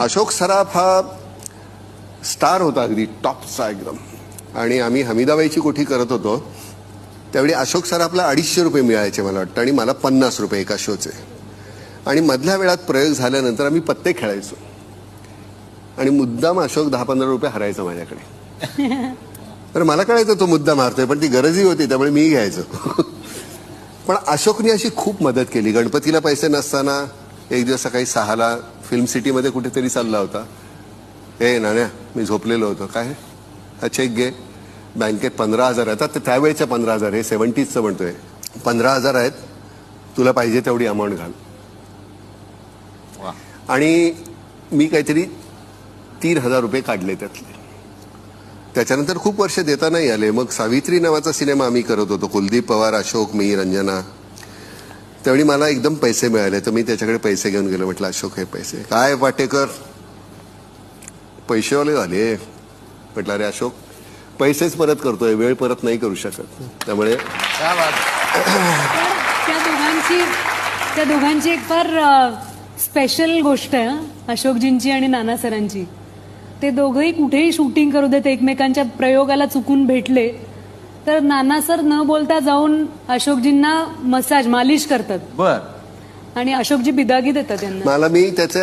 अशोक सराफ हा स्टार होता अगदी टॉपचा एकदम. आणि आम्ही हमीदाबाईची कोठी करत होतो. त्यावेळी अशोक सराफला अडीचशे रुपये मिळायचे मला वाटतं आणि मला पन्नास रुपये एका शोचे. आणि मधल्या वेळात प्रयोग झाल्यानंतर आम्ही पत्ते खेळायचो. आणि मुद्दाम अशोक दहा पंधरा रुपये हरायचा माझ्याकडे. तर मला कळायचं तो मुद्दा मारतोय पण ती गरजही होती त्यामुळे मी घ्यायचो. पण अशोकने अशी खूप मदत केली. गणपतीला पैसे नसताना एक दिवस सकाळी सहाला फिल्म सिटीमध्ये कुठेतरी चालला होता. ए नाण्या मी झोपलेलो होतो. काय हा? चेक घे. बँकेत पंधरा हजार आहेत. आता त्यावेळेचे पंधरा हजार हे सेवन्टीजचं म्हणतोय. पंधरा हजार आहेत. तुला पाहिजे तेवढी अमाऊंट घाल. वा. आणि मी काहीतरी तीन हजार रुपये काढले त्यातले. त्याच्यानंतर खूप वर्ष देता नाही आले. मग सावित्री नावाचा सिनेमा आम्ही करत होतो. कुलदीप पवार अशोक मी रंजना. त्यावेळी मला एकदम पैसे मिळाले. तर मी त्याच्याकडे पैसे घेऊन गेलो. म्हटलं अशोक हे पैसे काय वाटेकर? पैसेवाले झाले. म्हटलं अरे अशोक पैसेच परत करतोय. वेळ परत नाही करू शकत. त्यामुळे क्या बात तर त्या दोघांची त्या दोघांची एक फार स्पेशल गोष्ट आहे अशोकजींची आणि नाना सरांची. ते दोघंही कुठेही शूटिंग करू देत एकमेकांच्या प्रयोगाला चुकून भेटले. तर नाना सर न बोलता जाऊन अशोकजींना मसाज मालिश करतात. बर. आणि अशोकजी बिदागी देतात त्यांना मला मी त्याचे